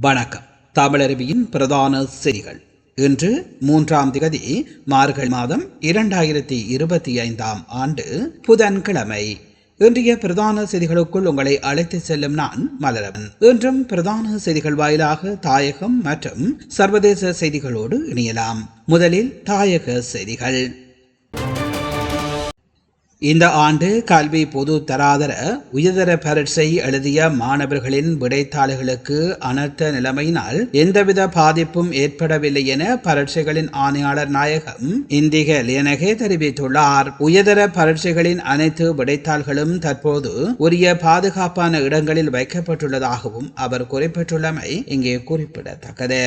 வணக்கம். தமிழருவியின் பிரதான செய்திகள். இன்று மூன்றாம் திகதி மார்கழி மாதம் இரண்டாயிரத்தி இருபத்தி ஐந்தாம் ஆண்டு புதன்கிழமை. இன்றைய பிரதான செய்திகளுக்குள் உங்களை அழைத்து செல்லும் நான் மலரவன். இன்றும் பிரதான செய்திகள் வாயிலாக தாயகம் மற்றும் சர்வதேச செய்திகளோடு இணையலாம். முதலில் தாயக செய்திகள். இந்த ஆண்டு கல்வி பொது தராதர உயர்தர பரீட்சை எழுதிய மாணவர்களின் விடைத்தாள்களுக்கு அனர்த்த நிலைமையினால் எந்தவித பாதிப்பும் ஏற்படவில்லை என பரீட்சைகளின் ஆணையாளர் நாயகம் இந்திக லியனகே தெரிவித்துள்ளார். உயர்தர பரீட்சைகளின் அனைத்து விடைத்தாள்களும் தற்போது உரிய பாதுகாப்பான இடங்களில் வைக்கப்பட்டுள்ளதாகவும் அவர் குறிப்பிட்டுள்ளமை இங்கே குறிப்பிடத்தக்கது.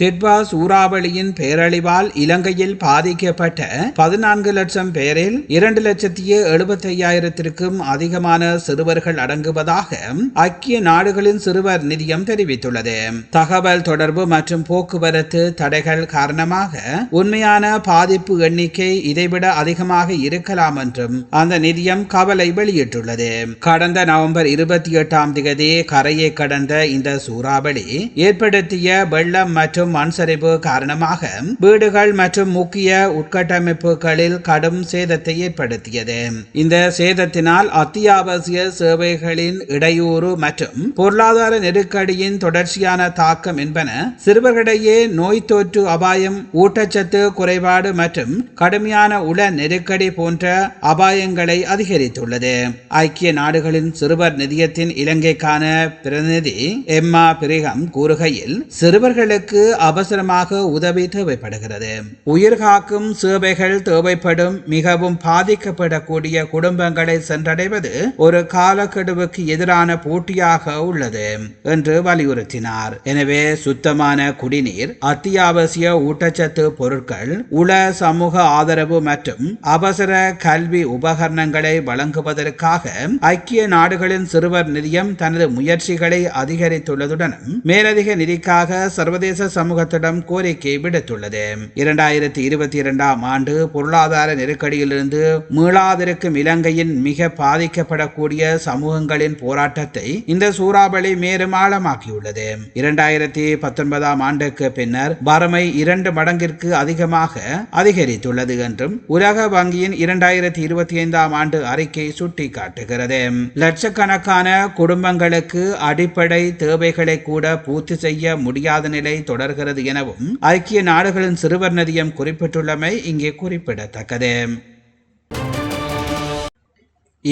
திட்வா சூறாவளியின் பேரழிவால் இலங்கையில் பாதிக்கப்பட்ட பதினான்கு லட்சம் பேரில் இரண்டு லட்சத்தி எழுபத்தி ஐயாயிரத்திற்கும் அதிகமான சிறுவர்கள் அடங்குவதாக ஐக்கிய நாடுகளின் சிறுவர் நிதியம் தெரிவித்துள்ளது. தகவல் தொடர்பு மற்றும் போக்குவரத்து தடைகள் காரணமாக உண்மையான பாதிப்பு எண்ணிக்கை இதைவிட அதிகமாக இருக்கலாம் என்றும் அந்த நிதியம் கவலை வெளியிட்டுள்ளது. கடந்த நவம்பர் இருபத்தி எட்டாம் தேதி கரையை கடந்த இந்த சூறாவளி ஏற்படுத்திய வெள்ளம் மற்றும் மற்றும் மண் சரிவு காரணமாக வீடுகள் மற்றும் முக்கிய உட்கட்டமைப்புகளில் கடும் சேதத்தை ஏற்படுத்தியது. இந்த சேதத்தினால் அத்தியாவசிய சேவைகளின் இடையூறு மற்றும் பொருளாதார நெருக்கடியின் தொடர்ச்சியான தாக்கம் என்பன சிறுவர்களிடையே நோய் தொற்று அபாயம் ஊட்டச்சத்து குறைபாடு மற்றும் கடுமையான உள நெருக்கடி போன்ற அபாயங்களை அதிகரித்துள்ளது. ஐக்கிய நாடுகளின் சிறுவர் நிதியத்தின் இலங்கைக்கான பிரதிநிதி எம்மா பிரிகம் கூறுகையில் சிறுவர்களுக்கு அவசரமாக உதவி தேவைப்படுகிறது. உயிர்காக்கும் சேவைகள் தேவைப்படும் மிகவும் பாதிக்கப்படக்கூடிய குடும்பங்களை சென்றடைவது ஒரு காலக்கெடுவுக்கு எதிரான போட்டியாக உள்ளது என்று வலியுறுத்தினார். எனவே சுத்தமான குடிநீர் அத்தியாவசிய ஊட்டச்சத்து பொருட்கள் உள சமூக ஆதரவு மற்றும் அவசர கல்வி உபகரணங்களை வழங்குவதற்காக ஐக்கிய நாடுகளின் சிறுவர் நிதியம் தனது முயற்சிகளை அதிகரித்துள்ளதுடன் மேலதிக நிதிக்காக சர்வதேச சமூகத்திடம் கோரிக்கை விடுத்துள்ளது. இரண்டாயிரத்தி இருபத்தி இரண்டாம் ஆண்டு பொருளாதார நெருக்கடியிலிருந்து மீளாதிருக்கும் இலங்கையின் மிக பாதிக்கப்படக்கூடிய சமூகங்களின் போராட்டத்தை இந்த சூறாவளி மேலும் ஆழமாக்கியுள்ளது இரண்டாயிரத்தி பத்தொன்பதாம் ஆண்டுக்கு பின்னர் வறுமை இரண்டு மடங்கிற்கு அதிகமாக அதிகரித்துள்ளது என்றும் உலக வங்கியின் இரண்டாயிரத்தி இருபத்தி ஐந்தாம் ஆண்டு அறிக்கை சுட்டிக்காட்டுகிறது. லட்சக்கணக்கான குடும்பங்களுக்கு அடிப்படை தேவைகளை கூட பூர்த்தி செய்ய முடியாத நிலை தொடர்கிறது. வருகிறது எனவும் ஐக்கிய நாடுகளின் சிறுவர் நிதியம் குறிப்பிட்டுள்ளமை இங்கே குறிப்பிடத்தக்கது.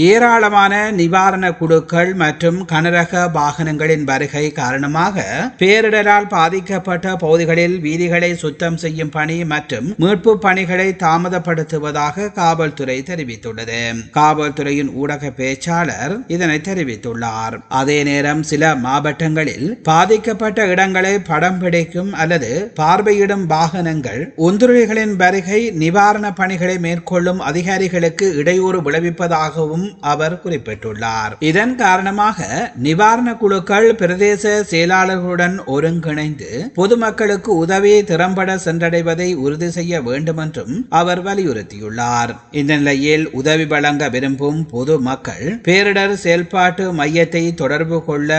ஏராளமான நிவாரண குழுக்கள் மற்றும் கனரக வாகனங்களின் வருகை காரணமாக பேரிடரால் பாதிக்கப்பட்ட பகுதிகளில் வீதிகளை சுத்தம் செய்யும் பணி மற்றும் மீட்பு பணிகளை தாமதப்படுத்துவதாக காவல்துறை தெரிவித்துள்ளது. காவல்துறையின் ஊடக பேச்சாளர் இதனை தெரிவித்துள்ளார். அதே நேரம் சில மாவட்டங்களில் பாதிக்கப்பட்ட இடங்களை படம் பிடிக்கும் அல்லது பார்வையிடும் வாகனங்கள் ஒன்றுகளின் வருகை நிவாரண பணிகளை மேற்கொள்ளும் அதிகாரிகளுக்கு இடையூறு விளைவிப்பதாகவும் அவர் குறிப்பிட்டுள்ளார். இதன் காரணமாக நிவாரண குழுக்கள் பிரதேச செயலாளர்களுடன் ஒருங்கிணைந்து பொதுமக்களுக்கு உதவி திறம்பட சென்றடைவதை உறுதி செய்ய வேண்டும் என்றும் அவர் வலியுறுத்தியுள்ளார். இந்த நிலையில் உதவி வழங்க விரும்பும் பொதுமக்கள் பேரிடர் செயல்பாட்டு மையத்தை தொடர்பு கொள்ள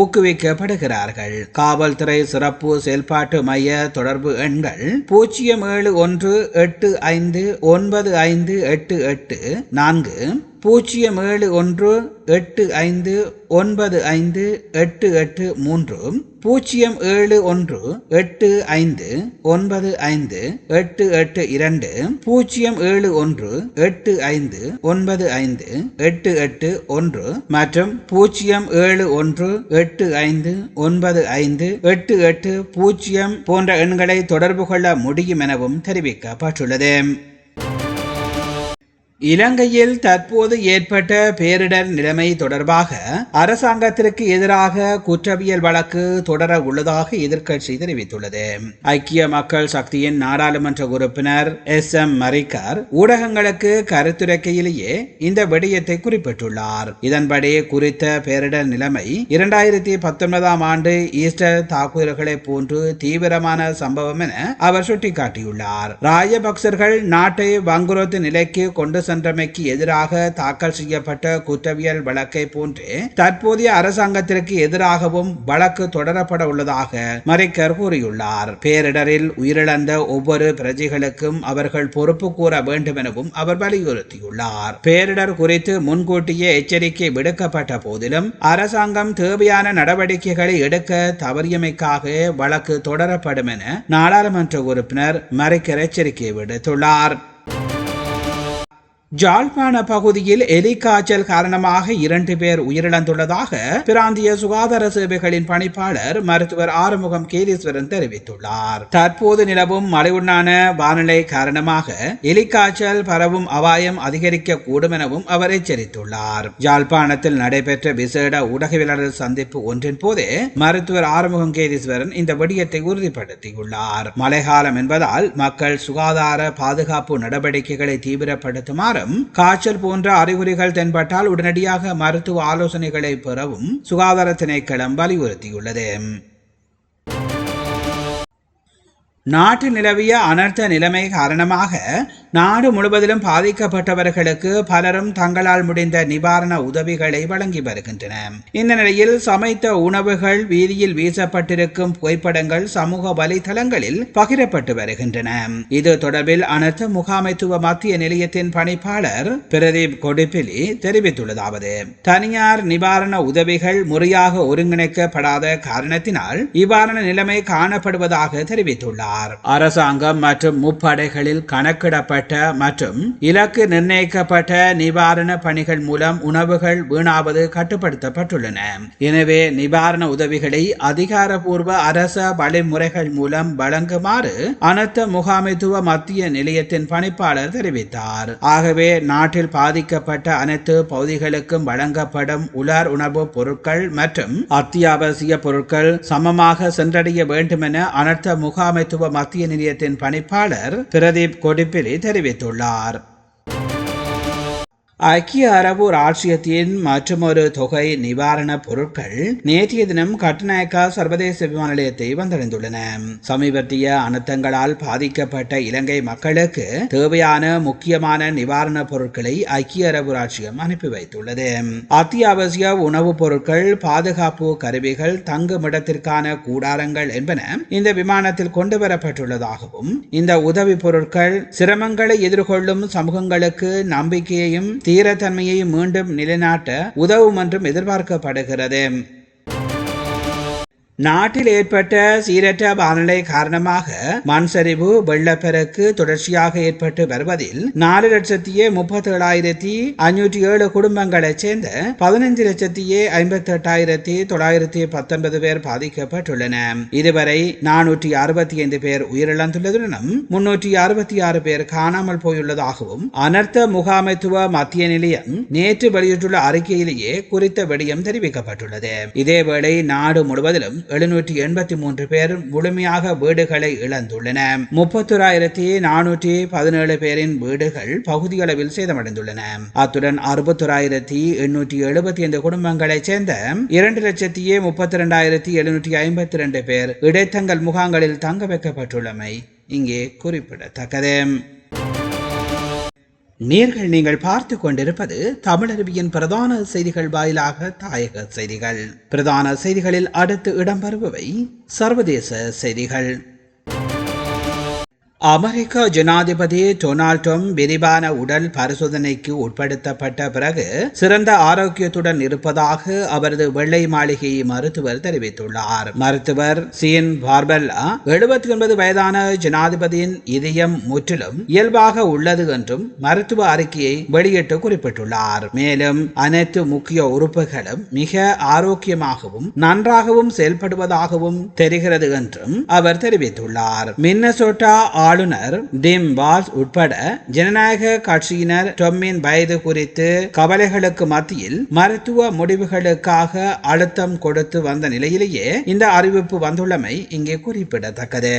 ஊக்குவிக்கப்படுகிறார்கள். காவல்துறை சிறப்பு செயல்பாட்டு மைய தொடர்பு எண்கள் பூஜ்ஜியம் ஏழு ஒன்று எட்டு ஐந்து ஒன்பது ஐந்து எட்டு எட்டு நான்கு பூஜ்ஜியம் ஏழு ஒன்று எட்டு ஐந்து ஒன்பது ஐந்து எட்டு எட்டு மூன்று. பூஜ்ஜியம் ஏழு ஒன்று எட்டு ஐந்து ஒன்பது ஐந்து எட்டு எட்டு இரண்டு. பூஜ்ஜியம் ஏழு ஒன்று எட்டு ஐந்து ஒன்பது ஐந்து எட்டு எட்டு ஒன்று. மற்றும் பூஜ்ஜியம் ஏழு ஒன்று எட்டு ஐந்து ஒன்பது ஐந்து எட்டு எட்டு பூஜ்ஜியம் போன்ற எண்களை தொடர்பு கொள்ள முடியும் எனவும் தெரிவிக்கப்பட்டுள்ளது. இலங்கையில் தற்போது ஏற்பட்ட பேரிடர் நிலைமை தொடர்பாக அரசாங்கத்திற்கு எதிராக குற்றவியல் வழக்கு தொடர உள்ளதாக எதிர்க்கட்சி தெரிவித்துள்ளது. ஐக்கிய மக்கள் சக்தியின் நாடாளுமன்ற உறுப்பினர் எஸ் எம் மரிக்கர் ஊடகங்களுக்கு கருத்துரைக்கையிலேயே இந்த விடயத்தை குறிப்பிட்டுள்ளார். இதன்படி குறித்த பேரிடர் நிலைமை இரண்டாயிரத்தி பத்தொன்பதாம் ஆண்டு ஈஸ்டர் தாக்குதல்களை போன்று தீவிரமான சம்பவம் என அவர் சுட்டிக்காட்டியுள்ளார். ராஜபக்சர்கள் நாட்டை வங்குரோத்து நிலைக்கு கொண்டு சென்றமைக்கு எதிராக தாக்கல் செய்யப்பட்ட குற்றவியல் வழக்கை போன்று தற்போதைய அரசாங்கத்திற்கு எதிராகவும் வழக்கு தொடரப்பட உள்ளதாக மறைக்கர் கூறியுள்ளார். பேரிடரில் உயிரிழந்த ஒவ்வொரு பிரஜைகளுக்கும் அவர்கள் பொறுப்பு கூற வேண்டும் எனவும் அவர் வலியுறுத்தியுள்ளார். பேரிடர் குறித்து முன்கூட்டியே எச்சரிக்கை விடுக்கப்பட்ட போதிலும் அரசாங்கம் தேவையான நடவடிக்கைகளை எடுக்க தவறியமைக்காக வழக்கு தொடரப்படும் என நாடாளுமன்ற உறுப்பினர் மறைக்கர் எச்சரிக்கை விடுத்துள்ளார். ஜாழ்ப்பாண பகுதியில் எலி காய்ச்சல் காரணமாக இரண்டு பேர் உயிரிழந்துள்ளதாக பிராந்திய சுகாதார சேவைகளின் பணிப்பாளர் மருத்துவர் ஆறுமுகம் கேதீஸ்வரன் தெரிவித்துள்ளார். தற்போது நிலவும் மழையுண்டான வானிலை காரணமாக எலி காய்ச்சல் பரவும் அபாயம் அதிகரிக்க கூடும் எனவும் அவர் எச்சரித்துள்ளார். ஜாழ்ப்பாணத்தில் நடைபெற்ற விசேட ஊடகவியலாளர் சந்திப்பு ஒன்றின் போதே மருத்துவர் ஆறுமுகம் கேதீஸ்வரன் இந்த விடயத்தை உறுதிப்படுத்தியுள்ளார். மழைக்காலம் என்பதால் மக்கள் சுகாதார பாதுகாப்பு நடவடிக்கைகளை தீவிரப்படுத்துமாறு காய்ச்சல் போன்ற அறிகுறிகள் தென்பட்டால் உடனடியாக மருத்துவ ஆலோசனைகளை பெறவும் சுகாதார திணைக்களம் வலியுறுத்தியுள்ளது. நாட்டு நிலவிய அனர்த்த நிலைமை காரணமாக நாடு முழுவதிலும் பாதிக்கப்பட்டவர்களுக்கு பலரும் தங்களால் முடிந்த நிவாரண உதவிகளை வழங்கி வருகின்றன. இந்த நிலையில் சமைத்த உணவுகள் வீதியில் வீசப்பட்டிருக்கும் புகைப்படங்கள் சமூக வலைதளங்களில் பகிரப்பட்டு வருகின்றன. இது தொடர்பில் அனர்த்த முகாமைத்துவ மத்திய நிலையத்தின் பணிப்பாளர் பிரதீப் கொடுப்பிலி தெரிவித்துள்ளதாவது. தனியார் நிவாரண உதவிகள் முறையாக ஒருங்கிணைக்கப்படாத காரணத்தினால் இவ்வாறான நிலைமை காணப்படுவதாக தெரிவித்துள்ளார். கூறினார் அரசாங்கம் மற்றும் முப்படைகளில் கணக்கிடப்பட்ட மற்றும் இலக்கு நிர்ணயிக்கப்பட்ட நிவாரண பணிகள் மூலம் உணவுகள் வீணாவது கட்டுப்படுத்தப்பட்டுள்ளன. எனவே நிவாரண உதவிகளை அதிகாரப்பூர்வ அரச வழிமுறைகள் மூலம் வழங்குமாறு அனர்த்த முகாமைத்துவ மத்திய நிலையத்தின் பணிப்பாளர் தெரிவித்தார். ஆகவே நாட்டில் பாதிக்கப்பட்ட அனைத்து பகுதிகளுக்கும் வழங்கப்படும் உலர் உணவு பொருட்கள் மற்றும் அத்தியாவசிய பொருட்கள் சமமாக சென்றடைய வேண்டும் என அனர்த்த முகாமைத்துவ மத்திய நிலையத்தின் பணிப்பாளர் பிரதீப் கொடிப்பிலி தெரிவித்துள்ளார். ஐக்கிய அரபு ராஜ்யத்தின் மற்றொரு தொகை நிவாரணப் பொருட்கள் நேற்றைய தினம் கட்டுநாயக்கா சர்வதேச விமான நிலையத்தை வந்தடைந்துள்ளன. சமீபத்திய அனர்த்தங்களால் பாதிக்கப்பட்ட இலங்கை மக்களுக்கு தேவையான முக்கியமான நிவாரணப் பொருட்களை ஐக்கிய அரபு ராஜ்யம் அனுப்பி வைத்துள்ளது. அத்தியாவசிய உணவுப் பொருட்கள் பாதுகாப்பு கருவிகள் தங்குமிடத்திற்கான கூடாரங்கள் என்பன இந்த விமானத்தில் கொண்டு வரப்பட்டுள்ளதாகவும் இந்த உதவி பொருட்கள் சிரமங்களை எதிர்கொள்ளும் சமூகங்களுக்கு நம்பிக்கையையும் ஸ்திரத்தன்மையை மீண்டும் நிலைநாட்ட உதவும் என்றும் எதிர்பார்க்கப்படுகிறது. நாட்டில் ஏற்பட்ட சீரற்ற வானிலை காரணமாக மண் சரிவு வெள்ளப்பெருக்கு தொடர்ச்சியாக ஏற்பட்டு வருவதில் நாலு லட்சத்தியே முப்பத்தி ஏழாயிரத்தி ஐநூற்றி ஏழு குடும்பங்களைச் சேர்ந்த பதினைஞ்சு லட்சத்தியே ஐம்பத்தி எட்டாயிரத்தி தொள்ளாயிரத்தி பத்தொன்பது பேர் பாதிக்கப்பட்டுள்ளன. இதுவரை நானூற்றி அறுபத்தி ஐந்து பேர் உயிரிழந்துள்ளதுடனும் முன்னூற்றி அறுபத்தி ஆறு பேர் காணாமல் போயுள்ளதாகவும் அனர்த்த முகாமைத்துவ மத்திய நிலையம் நேற்று வெளியிட்டுள்ள அறிக்கையிலேயே குறித்த விடயம் தெரிவிக்கப்பட்டுள்ளது. இதேவேளை நாடு முழுவதிலும் எழுநூற்றி எண்பத்தி மூன்று பேர் முழுமையாக வீடுகளை இழந்துள்ளன. முப்பத்தோராயிரத்தி நானூற்றி பதினேழு பேரின் வீடுகள் பகுதியளவில் சேதமடைந்துள்ளன. அத்துடன் அறுபத்தோராயிரத்தி எண்ணூற்றி எழுபத்தி ஐந்து குடும்பங்களைச் சேர்ந்த இரண்டு லட்சத்தியே முப்பத்தி இரண்டாயிரத்தி எழுநூற்றி ஐம்பத்தி இரண்டு பேர் இடைத்தங்கள் முகாம்களில் தங்க வைக்கப்பட்டுள்ளமை இங்கே குறிப்பிடத்தக்கது. நேர்கள் நீங்கள் பார்த்து கொண்டிருப்பது தமிழருவியின் பிரதான செய்திகள் வாயிலாக தாயக செய்திகள். பிரதான செய்திகளில் அடுத்து இடம்பெறுபவை சர்வதேச செய்திகள். அமெரிக்க ஜனாதிபதி டொனால்ட் ட்ரம்ப் விரிவான உடல் பரிசோதனைக்கு உட்படுத்தப்பட்ட பிறகு சிறந்த ஆரோக்கியத்துடன் இருப்பதாக அவரது வெள்ளை மாளிகை மருத்துவர் தெரிவித்துள்ளார். மருத்துவர் சீன் பார்பெல்லா எழுபத்தி ஒன்பது வயதான ஜனாதிபதியின் இதயம் முற்றிலும் இயல்பாக உள்ளது என்றும் மருத்துவ அறிக்கையை வெளியிட்டு குறிப்பிட்டுள்ளார். மேலும் அனைத்து முக்கிய உறுப்புகளும் மிக ஆரோக்கியமாகவும் நன்றாகவும் செயல்படுவதாகவும் தெரிகிறது என்றும் அவர் தெரிவித்துள்ளார். மின்னசோட்டா ஆளுநர் டிம் வால்ஸ் உட்பட ஜனநாயக கட்சியினர் டொம்மின் வயது குறித்து கவலைகளுக்கு மத்தியில் மருத்துவ முடிவுகளுக்காக அழுத்தம் கொடுத்து வந்த நிலையிலேயே இந்த அறிவிப்பு வந்துள்ளமை இங்கே குறிப்பிடத்தக்கது.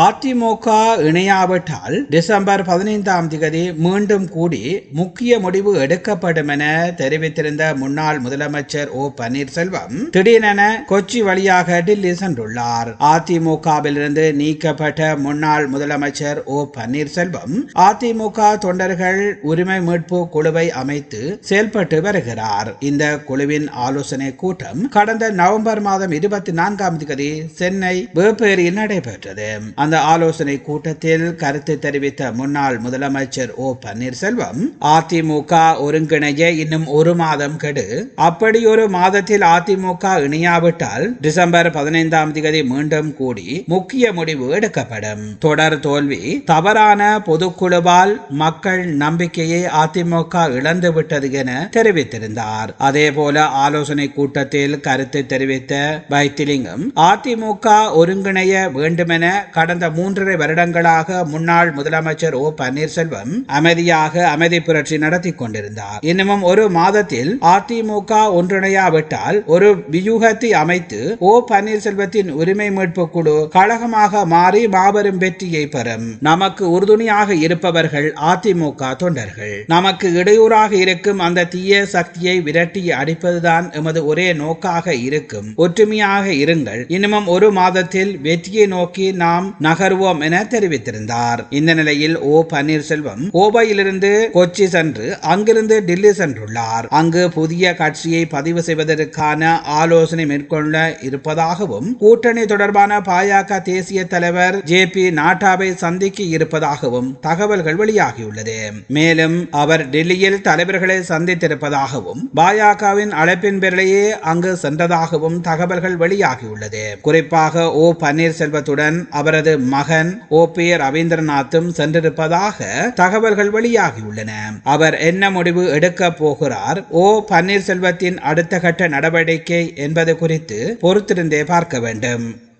அதிமுக இணையாவிட்டால் டிசம்பர் பதினைந்தாம் தேதி மீண்டும் கூடி முக்கிய முடிவு எடுக்கப்படும் என தெரிவித்திருந்த முன்னாள் முதலமைச்சர் ஓ பன்னீர்செல்வம் திடீரென கொச்சி வழியாக டெல்லி சென்றுள்ளார். அதிமுகவிலிருந்து நீக்கப்பட்ட முன்னாள் முதலமைச்சர் ஓ பன்னீர்செல்வம் அதிமுக தொண்டர்கள் உரிமை மீட்பு குழுவை அமைத்து செயல்பட்டு வருகிறார். இந்த குழுவின் ஆலோசனை கூட்டம் கடந்த நவம்பர் மாதம் இருபத்தி நான்காம் தேதி சென்னை வேப்பேரியில் நடைபெற்றது. அந்த ஆலோசனை கூட்டத்தில் கருத்து தெரிவித்த முன்னாள் முதலமைச்சர் ஓ பன்னீர்செல்வம் அதிமுக ஒருங்கிணைய இன்னும் ஒரு மாதம் கெடு. அப்படி ஒரு மாதத்தில் அதிமுக இணையாவிட்டால் டிசம்பர் பதினைந்தாம் தேதி மீண்டும் கூடி முக்கிய முடிவு எடுக்கப்படும். தொடர் தோல்வி தவறான பொதுக்குழுவால் மக்கள் நம்பிக்கையை அதிமுக இழந்துவிட்டது என தெரிவித்திருந்தார். அதே போல ஆலோசனை கூட்டத்தில் கருத்து தெரிவித்த வைத்திலிங்கம் அதிமுக ஒருங்கிணைய வேண்டுமென கடந்த மூன்றரை வருடங்களாக முன்னாள் முதலமைச்சர் ஓ பன்னீர்செல்வம் அமைதியாக அமைதி புரட்சி நடத்தி கொண்டிருந்தார். இன்னமும் ஒரு மாதத்தில் அதிமுக ஒன்றிணையாவிட்டால் ஒரு வியூகத்தை அமைத்து ஓ பன்னீர்செல்வத்தின் உரிமை மீட்பு குழு கழகமாக மாறி மாபெரும் வெற்றியை பெறும். நமக்கு உறுதுணையாக இருப்பவர்கள் அதிமுக தொண்டர்கள். நமக்கு இடையூறாக இருக்கும் அந்த தீய சக்தியை விரட்டி அடிப்பதுதான் எமது ஒரே நோக்காக இருக்கும். ஒற்றுமையாக இருங்கள். இன்னமும் ஒரு மாதத்தில் வெற்றியை நோக்கி நாம் நகர்வோம் என தெரிவித்திருந்தார். இந்த நிலையில் ஓ பன்னீர்செல்வம் கோவையிலிருந்து கொச்சி சென்று அங்கிருந்து டெல்லி சென்றுள்ளார். அங்கு புதிய கட்சியை பதிவு செய்வதற்கான ஆலோசனை மேற்கொள்ள இருப்பதாகவும் கூட்டணி தொடர்பான பாஜக தேசிய தலைவர் ஜே பி நாட்டாவை சந்திக்க இருப்பதாகவும் தகவல்கள் வெளியாகியுள்ளது. மேலும் அவர் டெல்லியில் தலைவர்களை சந்தித்திருப்பதாகவும் பாஜகவின் அழைப்பின் பேரிலேயே அங்கு சென்றதாகவும் தகவல்கள் வெளியாகியுள்ளது. குறிப்பாக ஓ பன்னீர்செல்வத்துடன் அவரது மகன் ஓ பி ரவீந்திரநாத்தும் சென்றிருப்பதாக தகவல்கள் வெளியாகியுள்ளன. அவர் என்ன முடிவு எடுக்க போகிறார்? ஓ பன்னீர்செல்வத்தின் அடுத்த கட்ட நடவடிக்கை என்பது குறித்து பொறுத்திருந்தே பார்க்க வேண்டும்.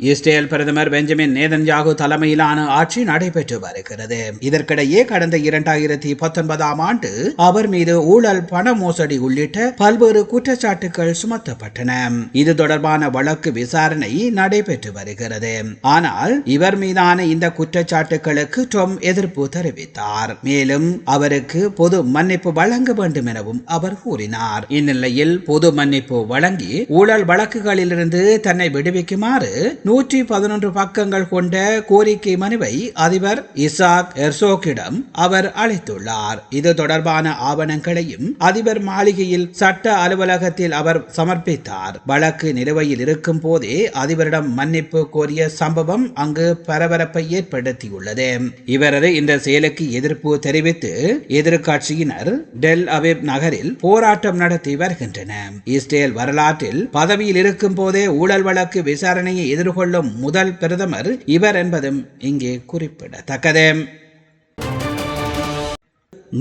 இஸ்ரேல் பிரதமர் பெஞ்சமின் நேதன்யாகு தலைமையிலான ஆட்சி நடைபெற்று வருகிறது. இதற்கிடையே கடந்த இரண்டாயிரத்தி பத்தொன்பதாம் ஆண்டு அவர் மீது ஊழல் பண மோசடி உள்ளிட்ட பல்வேறு குற்றச்சாட்டுகள் சுமத்தப்பட்டன. இது தொடர்பான வழக்கு விசாரணை நடைபெற்று வருகிறது. ஆனால் இவர் மீதான இந்த குற்றச்சாட்டுகளுக்கு டொம் எதிர்ப்பு தெரிவித்தார். மேலும் அவருக்கு பொது மன்னிப்பு வழங்க வேண்டும் எனவும் அவர் கூறினார். இந்நிலையில் பொது மன்னிப்பு வழங்கி ஊழல் வழக்குகளிலிருந்து தன்னை விடுவிக்குமாறு நூற்றி பதினொன்று பக்கங்கள் கொண்ட கோரிக்கை மனுவை அதிபர் இசாக் எர்சோக்கிடம் அவர் அளித்துள்ளார். இது தொடர்பான ஆவணங்களையும் அதிபர் மாளிகையில் சட்ட அலுவலகத்தில் அவர் சமர்ப்பித்தார். வழக்கு நிலுவையில் இருக்கும் போதே அதிபரிடம் மன்னிப்பு கோரிய சம்பவம் அங்கு பரபரப்பை ஏற்படுத்தியுள்ளது. இவரது இந்த செயலுக்கு எதிர்ப்பு தெரிவித்து எதிர்கட்சியினர் டெல் அவிப் நகரில் போராட்டம் நடத்தி வருகின்றனர். இஸ்ரேல் வரலாற்றில் பதவியில் இருக்கும் போதே ஊழல் வழக்கு விசாரணையை எதிர்கொள்ள கொள்ளும் முதல் பிரதமர் இவர் என்பதும் இங்கே குறிப்பிடத்தக்கது.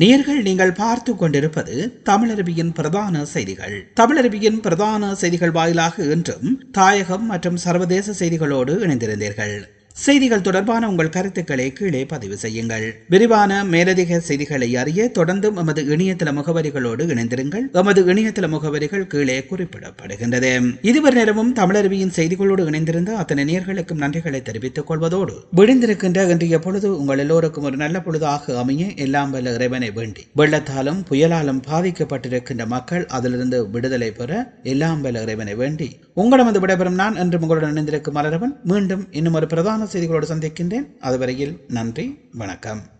நேர்கள் நீங்கள் பார்த்து கொண்டிருப்பது தமிழருவியின் பிரதான செய்திகள். தமிழருவியின் பிரதான செய்திகள் வாயிலாக இன்றும் தாயகம் மற்றும் சர்வதேச செய்திகளோடு இணைந்திருந்தீர்கள். செய்திகள் தொடர்பான உங்கள் கருத்துக்களை கீழே பதிவு செய்யுங்கள். விரிவான மேலதிக செய்திகளை அறிய தொடர்ந்தும் எமது இணையதள முகவரிகளோடு இணைந்திருங்கள். எமது இணையதள முகவரிகள் கீழே குறிப்பிடப்படுகின்றது. இதுவரை நேரமும் தமிழருவியின் செய்திகளோடு இணைந்திருந்த அத்தனை நேர்களுக்கும் நன்றிகளை தெரிவித்துக் கொள்வதோடு விழுந்திருக்கின்ற இன்றைய பொழுது உங்கள் எல்லோருக்கும் ஒரு நல்ல பொழுதாக அமைய எல்லாம் வல்ல இறைவனை வேண்டி. வெள்ளத்தாலும் புயலாலும் பாதிக்கப்பட்டிருக்கின்ற மக்கள் அதிலிருந்து விடுதலை பெற எல்லாம் வல்ல இறைவனை வேண்டி. உங்களமது விடைபெறும் நான் என்று உங்களுடன் இணைந்திருக்கும் மலரவன். மீண்டும் இன்னும் ஒரு பிரதான செய்திகளோடு சந்திக்கின்றேன். அதுவரையில் நன்றி வணக்கம்.